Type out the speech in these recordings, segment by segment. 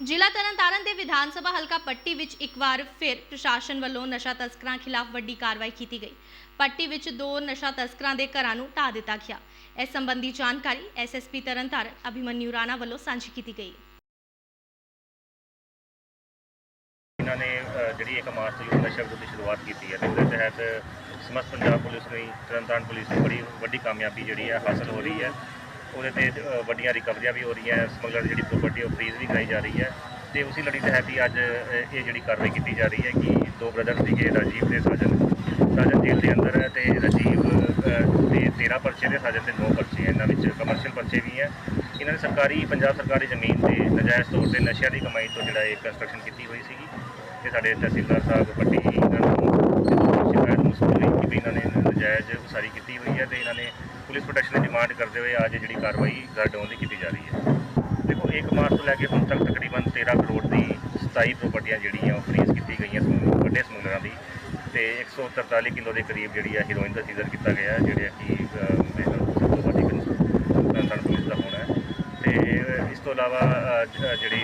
ਜ਼ਿਲ੍ਹਾ ਤਰਨਤਾਰਨ ਦੇ ਵਿਧਾਨ ਸਭਾ ਹਲਕਾ ਪੱਟੀ ਵਿੱਚ ਇੱਕ ਵਾਰ ਫਿਰ ਪ੍ਰਸ਼ਾਸਨ ਵੱਲੋਂ ਨਸ਼ਾ ਤਸਕਰਾਂ ਖਿਲਾਫ ਵੱਡੀ ਕਾਰਵਾਈ ਕੀਤੀ ਗਈ। ਪੱਟੀ ਵਿੱਚ ਦੋ ਨਸ਼ਾ ਤਸਕਰਾਂ ਦੇ ਘਰਾਂ ਨੂੰ ਢਾਹ ਦਿੱਤਾ ਗਿਆ। ਇਸ ਸੰਬੰਧੀ ਜਾਣਕਾਰੀ ਐਸਐਸਪੀ ਤਰਨਤਾਰਨ ਅਭਿਮਨਿਊ ਰਾਣਾ ਵੱਲੋਂ ਸਾਂਝੀ ਕੀਤੀ ਗਈ। ਇਹਨਾਂ ਨੇ ਅ, ਜਿਹੜੀ ਇੱਕ ਮਾਰਚ ਤੋਂ ਨਸ਼ਾ ਵਿਰੋਧ ਦੀ ਸ਼ੁਰੂਆਤ ਕੀਤੀ ਹੈ ਤੇ ਉਹਦੇ ਤਹਿਤ ਸਮਸਤ ਪੰਜਾਬ ਪੁਲਿਸ ਨੂੰ ਤਰਨਤਾਰਨ ਪੁਲਿਸ ਨੂੰ ਬੜੀ ਵੱਡੀ ਕਾਮਯਾਬੀ ਜਿਹੜੀ ਹੈ ਹਾਸਲ ਹੋ ਰਹੀ ਹੈ। ਉਹਦੇ ਤੇ ਅ, ਵੱਡੀਆਂ ਰਿਕਵਰੀਆਂ ਵੀ ਹੋ ਰਹੀਆਂ ਸਮਗਲਰ ਜਿਹੜੀ ਪ੍ਰਾਪਰਟੀ ਉਹ ਫਰੀਜ਼ ਵੀ ਕਰਾਈ ਜਾ ਰਹੀ ਹੈ। ਤੇ ਉਸੇ ਲੜੀ ਤਹਿਤ ਹੀ ਅੱਜ ਅ, ਇਹ ਜਿਹੜੀ ਕਾਰਵਾਈ ਕੀਤੀ ਜਾ ਰਹੀ ਹੈ ਕਿ ਦੋ ਬ੍ਰਦਰ ਸੀਗੇ ਰਾਜੀਵ ਤੇ ਸਾਜਨ। ਸਾਜਨ ਜੇਲ੍ਹ ਦੇ ਅੰਦਰ ਹੈ ਤੇ ਰਾਜੀਵ ਅ, ਦੇ 13 ਪਰਚੇ ਤੇ ਸਾਜਨ ਦੇ 9 ਪਰਚੇ ਹੈ। ਇਹਨਾਂ ਵਿੱਚ ਕਮਰਸ਼ੀਅਲ ਪਰਚੇ ਵੀ ਹੈ। ਇਹਨਾਂ ਨੇ ਸਰਕਾਰੀ ਪੰਜਾਬ ਸਰਕਾਰੀ ਜ਼ਮੀਨ ਤੇ ਨਜਾਇਜ਼ ਤੌਰ ਤੇ ਨਸ਼ਿਆਂ ਦੀ ਕਮਾਈ ਤੋਂ ਜਿਹੜਾ ਇਹ ਕੰਸਟਰਕਸ਼ਨ ਕੀਤੀ ਹੋਈ ਸੀਗੀ। ਤੇ ਸਾਡੇ ਤਹਿਸੀਲਦਾਰ ਸਾਹਿਬ ਪੱਟੀ ਇਹਨਾਂ ਨੂੰ ਸ਼ਿਕਾਇਤ ਮਸੂਲ ਕਿ ਵੀ ਇਹਨਾਂ ਨੇ ਨਜਾਇਜ਼ ਉਸਾਰੀ ਕੀਤੀ ਹੋਈ ਹੈ ਤੇ ਇਹਨਾਂ ਨੇ ਪੁਲਿਸ ਪ੍ਰੋਟੈਕਸ਼ਨ ਦੀ ਡਿਮਾਂਡ ਕਰਦੇ ਹੋਏ ਅੱਜ ਜਿਹੜੀ ਕਾਰਵਾਈ ਗਰਡਾਉਣ ਦੀ ਕੀਤੀ ਜਾ ਰਹੀ ਹੈ। ਦੇਖੋ 1 ਮਾਰਚ ਤੋਂ ਲੈ ਕੇ ਹੁਣ ਤੱਕ ਤਕਰੀਬਨ 13 ਕਰੋੜ ਦੀ 27 ਪ੍ਰਾਪਰਟੀਆਂ ਜਿਹੜੀਆਂ ਉਹ ਫਰੀਜ਼ ਕੀਤੀ ਗਈਆਂ ਸਮੂਹ ਵੱਡੇ ਸਮੂਹਾਂ ਦੀ। ਤੇ 143 ਕਿਲੋ ਦੇ ਕਰੀਬ ਜਿਹੜੀ ਆ ਹੀਰੋਇਨ ਦਾ ਸੀਜ਼ਰ ਕੀਤਾ ਗਿਆ ਜਿਹੜੇ ਕਿ ਅਹ, ਪੁਲਿਸ ਦਾ ਹੋਣਾ ਹੈ। ਤੇ ਇਸ ਤੋਂ ਇਲਾਵਾ ਜਿਹੜੀ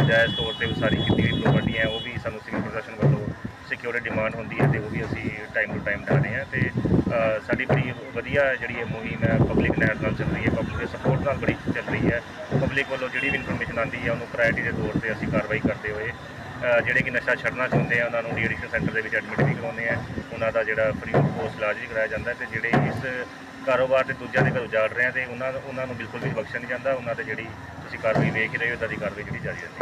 ਨਜਾਇਜ਼ ਤੌਰ ਤੇ ਉਸਾਰੀ ਕੀਤੀ ਗਈ ਪ੍ਰਾਪਰਟੀ ਉਹ ਵੀ ਸਾਨੂੰ ਸਿਵਲ ਪ੍ਰਸ਼ਾਸਨ ਵੱਲੋਂ ਸਿਕਿਉਰਿਟੀ ਡਿਮਾਂਡ ਹੁੰਦੀ ਹੈ ਤੇ ਉਹ ਵੀ ਅਸੀਂ ਟਾਈਮ ਟੂ ਟਾਈਮ ਡਾ ਰਹੇ ਹਾਂ ਤੇ ਸਾਡੀ ਬੜੀ ਵਧੀਆ ਜਿਹੜੀ ਇਹ ਮੁਹਿੰਮ ਹੈ ਪਬਲਿਕ ਨਾਲ ਨਾਲ ਚੱਲ ਰਹੀ ਹੈ ਪਬਲਿਕ ਦੇ ਸਪੋਰਟ ਨਾਲ ਬੜੀ ਚੱਲ ਰਹੀ ਹੈ। ਪਬਲਿਕ ਵੱਲੋਂ ਜਿਹੜੀ ਵੀ ਇਨਫੋਰਮੇਸ਼ਨ ਆਉਂਦੀ ਹੈ, ਉਹਨੂੰ ਪ੍ਰਾਇੋਰਟੀ ਦੇ ਤੌਰ ਤੇ ਅਸੀਂ ਕਾਰਵਾਈ ਕਰਦੇ ਹੋਏ ਜਿਹੜੇ ਕਿ ਨਸ਼ਾ ਛੱਡਣਾ ਚਾਹੁੰਦੇ ਆ, ਉਹਨਾਂ ਨੂੰ ਡੀਐਡਿਕਸ਼ਨ ਸੈਂਟਰ ਦੇ ਵਿੱਚ ਐਡਮਿਟ ਵੀ ਕਰਾਉਂਦੇ ਆ। ਉਹਨਾਂ ਦਾ ਜਿਹੜਾ ਫ੍ਰੀ ਆਫ ਕੋਸਟ ਇਲਾਜ ਵੀ ਕਰਾਇਆ ਜਾਂਦਾ ਹੈ ਤੇ ਜਿਹੜੇ ਇਸ ਕਾਰੋਬਾਰ ਤੇ ਦੂਜਿਆਂ ਦੇ ਘਰ ਉਜਾੜ ਰਹੇ ਆ ਤੇ ਉਹਨਾਂ ਉਹਨਾਂ ਨੂੰ ਬਿਲਕੁਲ ਵੀ ਬਖਸ਼ਿਆ ਨਹੀਂ ਜਾਂਦਾ। ਉਹਨਾਂ ਤੇ ਜਿਹੜੀ ਤੁਸੀਂ ਕਾਰਵਾਈ ਵੇਖ ਰਹੇ ਹੋ ਇਦਾਂ ਦੀ ਕਾਰਵਾਈ ਜਿਹੜੀ ਜਾਰੀ ਰਹਿੰਦੀ ਹੈ।